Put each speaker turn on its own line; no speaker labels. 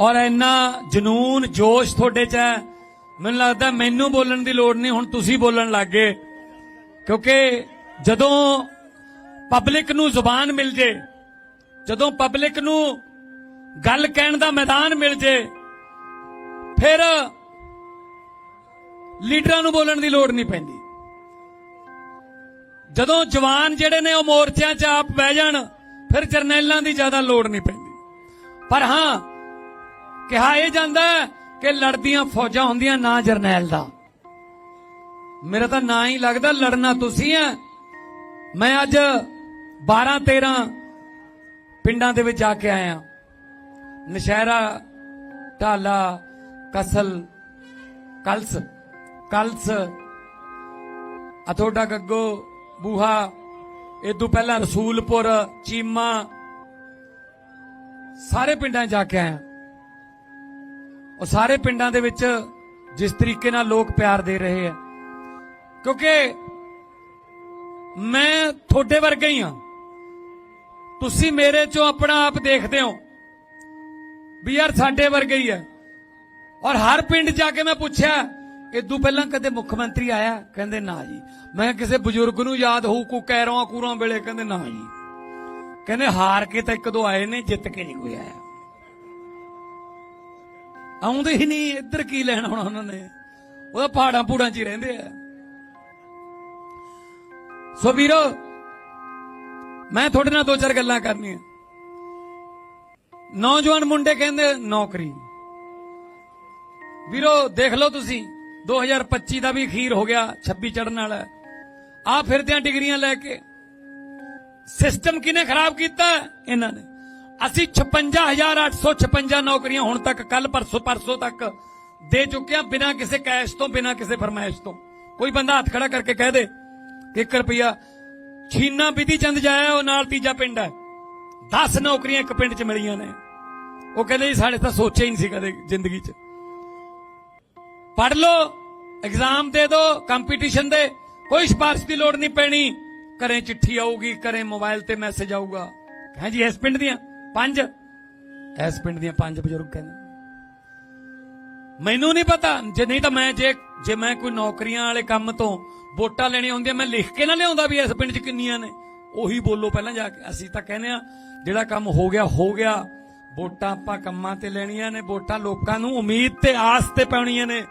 ਔਰ ਇੰਨਾ ਜਨੂਨ ਜੋਸ਼ ਤੁਹਾਡੇ 'ਚ ਹੈ। ਮੈਨੂੰ ਲੱਗਦਾ ਮੈਨੂੰ ਬੋਲਣ ਦੀ ਲੋੜ ਨਹੀਂ, ਹੁਣ ਤੁਸੀਂ ਬੋਲਣ ਲੱਗ ਗਏ। ਕਿਉਂਕਿ ਜਦੋਂ ਪਬਲਿਕ ਨੂੰ ਜ਼ੁਬਾਨ ਮਿਲ ਜੇ, ਜਦੋਂ ਪਬਲਿਕ ਨੂੰ ਗੱਲ ਕਹਿਣ ਦਾ ਮੈਦਾਨ ਮਿਲ ਜੇ, ਫਿਰ ਲੀਡਰਾਂ ਨੂੰ ਬੋਲਣ ਦੀ ਲੋੜ ਨਹੀਂ ਪੈਂਦੀ। ਜਦੋਂ ਜਵਾਨ ਜਿਹੜੇ ਨੇ ਉਹ ਮੋਰਚਿਆਂ 'ਚ ਆਪ ਬਹਿ ਜਾਣ, ਫਿਰ ਜਰਨੈਲਾਂ ਦੀ ਜ਼ਿਆਦਾ ਲੋੜ ਨਹੀਂ ਪੈਂਦੀ। ਪਰ ਹਾਂ ਕਿਹਾ ਇਹ ਜਾਂਦਾ ਹੈ ਕਿ ਲੜਦੀਆਂ ਫੌਜਾਂ ਹੁੰਦੀਆਂ ਨਾ ਜਰਨੈਲ ਦਾ। ਮੇਰਾ ਤਾਂ ਨਾਂ ਹੀ ਲੱਗਦਾ ਲੜਨਾ ਤੁਸੀਂ ਆ ਮੈਂ ਅੱਜ 12 13 ਪਿੰਡਾਂ ਦੇ ਵਿੱਚ ਜਾ ਕੇ ਆਇਆ ਨਸ਼ਹਿਰਾ, ਢਾਲਾ, ਕਸਲ, ਕਲਸ ਕਲਸ, ਅਥੋਡਾ ਗੱਗੋ, ਬੂਹਾ, ਇਹ ਤੋਂ ਪਹਿਲਾਂ ਰਸੂਲਪੁਰ, ਚੀਮਾ, ਸਾਰੇ ਪਿੰਡਾਂ ਜਾ ਕੇ ਆਇਆ ਉਹ ਸਾਰੇ ਪਿੰਡਾਂ ਦੇ ਵਿੱਚ ਜਿਸ ਤਰੀਕੇ ਨਾਲ ਲੋਕ ਪਿਆਰ ਦੇ ਰਹੇ ਆ। ਕਿਉਂਕਿ ਮੈਂ ਤੁਹਾਡੇ ਵਰਗਾ ਹੀ ਆ। ਤੁਸੀਂ ਮੇਰੇ ਚੋਂ ਆਪਣਾ ਆਪ ਦੇਖਦੇ ਹੋ ਵੀ ਯਾਰ ਸਾਡੇ ਵਰਗਾ ਹੀ ਹੈ ਔਰ ਹਰ ਪਿੰਡ ਜਾ ਕੇ ਮੈਂ ਪੁੱਛਿਆ ਇਦੋਂ ਪਹਿਲਾਂ ਕਦੇ ਮੁੱਖ ਮੰਤਰੀ ਆਇਆ? ਕਹਿੰਦੇ, ਨਾ ਜੀ। ਮੈਂ ਕਿਸੇ ਬਜ਼ੁਰਗ ਨੂੰ ਯਾਦ ਹੋਊ, ਕੋ ਕਹਿਰਾਂ ਕੂਰਾਂ ਵੇਲੇ? ਕਹਿੰਦੇ, ਨਾ ਜੀ। ਕਹਿੰਦੇ, ਹਾਰ ਕੇ ਤਾਂ ਇੱਕ ਦੋ ਆਏ ਨੇ, ਜਿੱਤ ਕੇ ਨਹੀਂ ਕੋਈ ਆਇਆ। ਆਉਂਦੇ ਹੀ ਨਹੀਂ, ਇੱਧਰ ਕੀ ਲੈਣ ਆਉਣਾ ਉਹਨਾਂ ਨੇ? ਉਹਦਾ ਪਹਾੜਾਂ ਪੂੜਾਂ 'ਚ ਹੀ ਰਹਿੰਦੇ ਆ। ਸੋ ਵੀਰੋ, ਮੈਂ ਤੁਹਾਡੇ ਨਾਲ ਦੋ ਚਾਰ ਗੱਲਾਂ ਕਰਨੀਆਂ। ਨੌਜਵਾਨ ਮੁੰਡੇ ਕਹਿੰਦੇ, ਨੌਕਰੀ। ਵੀਰੋ, ਦੇਖ ਲਓ ਤੁਸੀਂ 2025 ਦਾ ਵੀ ਅਖੀਰ ਹੋ ਗਿਆ 26 ਚੜਨ ਵਾਲਾ। ਆ ਫਿਰਦਿਆਂ ਡਿਗਰੀਆਂ ਲੈ ਕੇ। ਸਿਸਟਮ ਕਿਨੇ ਖਰਾਬ ਕੀਤਾ? ਇਹਨਾਂ ਨੇ। ਅਸੀਂ 56856 ਨੌਕਰੀਆਂ ਹੁਣ ਤੱਕ ਕੱਲ ਪਰਸੋਂ ਪਰਸੋਂ ਤੱਕ ਦੇ ਚੁੱਕੇ ਹਾਂ ਬਿਨਾਂ ਕਿਸੇ ਕੈਸ਼ ਤੋਂ, ਬਿਨਾਂ ਕਿਸੇ ਫਰਮਾਇਸ਼ ਤੋਂ। ਕੋਈ ਬੰਦਾ ਹੱਥ ਖੜਾ ਕਰਕੇ ਕਹਿ ਦੇ ਕਿ 1 ਰੁਪਿਆ ਛੀਨਾ ਵਿਧੀ ਚੰਦ ਜਾਇਆ, ਉਹ ਨਾਲ ਤੀਜਾ ਪਿੰਡ ਹੈ। 10 ਨੌਕਰੀਆਂ ਇੱਕ ਪਿੰਡ 'ਚ ਮਿਲੀਆਂ ਨੇ। ਉਹ ਕਹਿੰਦੇ ਜੀ, ਸਾਡੇ ਤਾਂ ਸੋਚਿਆ ਹੀ ਨਹੀਂ ਸੀ ਕਦੇ ਜ਼ਿੰਦਗੀ 'ਚ। ਪੜ ਲਓ ਐਗਜ਼ਾਮ ਦੇ ਦਿਓ ਕੰਪੀਟੀਸ਼ਨ ਦੇ। ਕੋਈ ਸਿਫਾਰਿਸ਼ ਦੀ ਲੋੜ ਨਹੀਂ ਪੈਣੀ। ਘਰੇ ਚਿੱਠੀ ਆਊਗੀ, ਘਰੇ ਮੋਬਾਈਲ ਤੇ ਮੈਸੇਜ ਆਊਗਾ। ਹਾਂ ਜੀ, ਇਸ ਪਿੰਡ ਦੀਆਂ। ਪੰਜ। ਇਸ ਪਿੰਡ ਦੀਆਂ ਪੰਜ ਬਜ਼ੁਰਗ ਕਹਿੰਦੇ ਮੈਨੂੰ ਨਹੀਂ ਪਤਾ। ਜੇ ਨਹੀਂ ਤਾਂ ਮੈਂ ਜੇ ਜੇ ਮੈਂ ਕੋਈ ਨੌਕਰੀਆਂ ਵਾਲੇ ਕੰਮ ਤੋਂ ਵੋਟਾਂ ਲੈਣੀਆਂ ਹੁੰਦੀਆਂ, ਮੈਂ ਲਿਖ ਕੇ ਨਾ ਲਿਆਉਂਦਾ ਵੀ ਇਸ ਪਿੰਡ 'ਚ ਕਿੰਨੀਆਂ ਨੇ। ਉਹੀ ਬੋਲੋ ਪਹਿਲਾਂ ਜਾ ਕੇ। ਅਸੀਂ ਤਾਂ ਕਹਿੰਦੇ ਆ ਜਿਹੜਾ ਕੰਮ ਹੋ ਗਿਆ ਹੋ ਗਿਆ। ਵੋਟਾਂ ਆਪਾਂ ਕੰਮਾਂ ਤੇ ਲੈਣੀਆਂ ਨੇ, ਵੋਟਾਂ ਲੋਕਾਂ ਨੂੰ ਉਮੀਦ ਤੇ ਆਸ ਤੇ ਪਾਉਣੀਆਂ ਨੇ।